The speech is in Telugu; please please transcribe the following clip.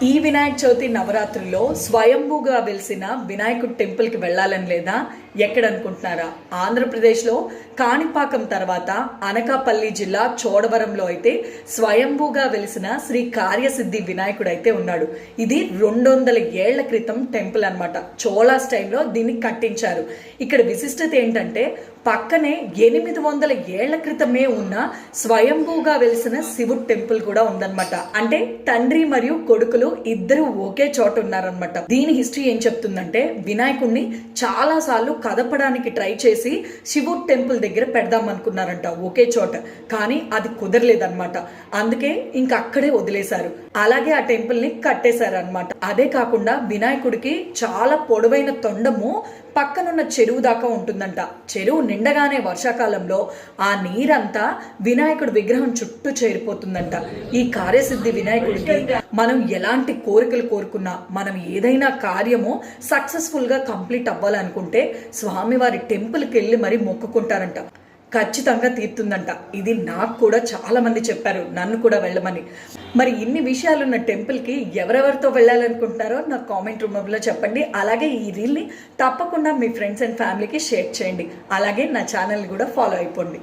ఈ వినాయక చవితి నవరాత్రిలో స్వయంభూగా వెలిసిన వినాయకుడు టెంపుల్కి వెళ్ళాలని లేదా ఎక్కడనుకుంటున్నారా? ఆంధ్రప్రదేశ్లో కాణిపాకం తర్వాత అనకాపల్లి జిల్లా చోడవరంలో అయితే స్వయంభూగా వెలిసిన శ్రీ కార్యసిద్ధి వినాయకుడు అయితే ఉన్నాడు. ఇది రెండు వందల ఏళ్ళ క్రితం టెంపుల్ అన్నమాట. చోళాస్ టైంలో దీన్ని కట్టించారు. ఇక్కడ విశిష్టత ఏంటంటే పక్కనే ఎనిమిది వందల ఏళ్ళ క్రితమే ఉన్న స్వయంభూగా వెలిసిన శివుడు టెంపుల్ కూడా ఉందన్నమాట. అంటే తండ్రి మరియు కొడుకులు ఇద్దరు ఒకే చోట ఉన్నారనమాట దీని హిస్టరీ ఏం చెప్తుందంటే వినాయకుడిని చాలా సార్లు కదపడానికి ట్రై చేసి శివుడు టెంపుల్ దగ్గర పెడదాం అనుకున్నారంట ఒకే చోట. కానీ అది కుదరలేదన్నమాట. అందుకే ఇంకా అక్కడే వదిలేశారు. అలాగే ఆ టెంపుల్ని కట్టేశారనమాట అదే కాకుండా వినాయకుడికి చాలా పొడవైన తొండము పక్కనున్న చెరువు దాకా ఉంటుందంట. చెరువు నిండగానే వర్షాకాలంలో ఆ నీరంతా వినాయకుడి విగ్రహం చుట్టూ చేరిపోతుందంట. ఈ కార్యసిద్ధి వినాయకుడికి మనం ఎలాంటి కోరికలు కోరుకున్నా మనం ఏదైనా కార్యము సక్సెస్ఫుల్గా కంప్లీట్ అవ్వాలనుకుంటే స్వామివారి టెంపుల్కి వెళ్ళి మరీ మొక్కుకుంటారంట. ఖచ్చితంగా తీరుతుందంట. ఇది నాకు కూడా చాలా మంది చెప్పారు నన్ను కూడా వెళ్ళమని. మరి ఇన్ని విషయాలున్న టెంపుల్కి ఎవరెవరితో వెళ్ళాలనుకుంటున్నారో నాకు కామెంట్ రూమ్లో చెప్పండి. అలాగే ఈ రీల్ని తప్పకుండా మీ ఫ్రెండ్స్ అండ్ ఫ్యామిలీకి షేర్ చేయండి. అలాగే నా ఛానల్ కూడా ఫాలో అయిపోండి.